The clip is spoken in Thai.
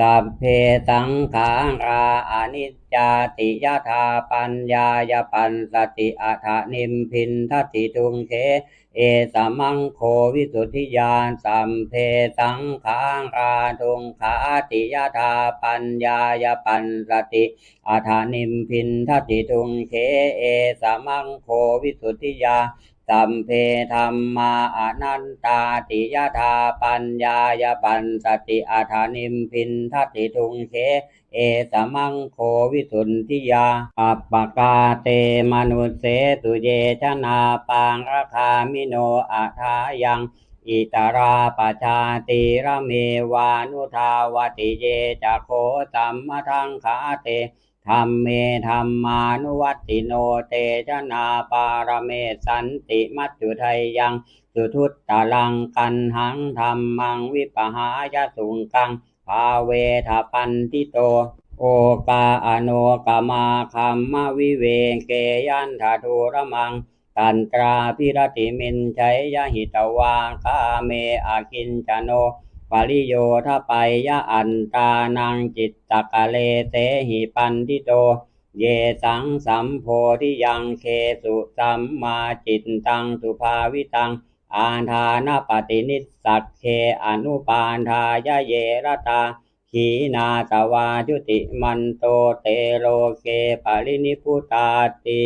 สัพเพสังขาราอนิจจาติยถาปัญญายปันสติอัฏนิมพินทัติทุงเขเอสมังโควิสุทธิยานสัมเพสังขาราทุงขาติยถาปัญญายปันสติอัฏฐนิมพินทัตติทุงเขเอสมังโควิสุทธิยา สัมเพธรรมาอนันตาติยธาปัญญายปันสติอาธานิมพินทัติทุงเคเอสมังโควิสุนทิยาปัปปกาเตมนุเสตุเยชนาปังราคามิโนอาทายังอิตราปชาติระเมวานุทาวติเยจะโคสัมมทังขาเต ธรรมเมธรรมานุวัติโนเตชะนาปารเมสันติมัจจุไทยยังสุทุตตะลังกันหังธรรมังวิปหายสุงกังภาเวทปันติโต โอกาอโนกามาคัมมะวิเวเกยันทาทูระมังตันตราพิรติมินชัยยหิตวาคาเมอากินจโน ปริโยทไปยะอันตานังจิตตะกะเลเสหิปันติโต เยสังสัมโพธิยังเคสุสัมมาจิตตังสุภาวิตัง อาทานปฏินิสักเคอนุปานทายะเยรตาขีนาตวาจุติมันโตเตโลเกปรินิพุตาติ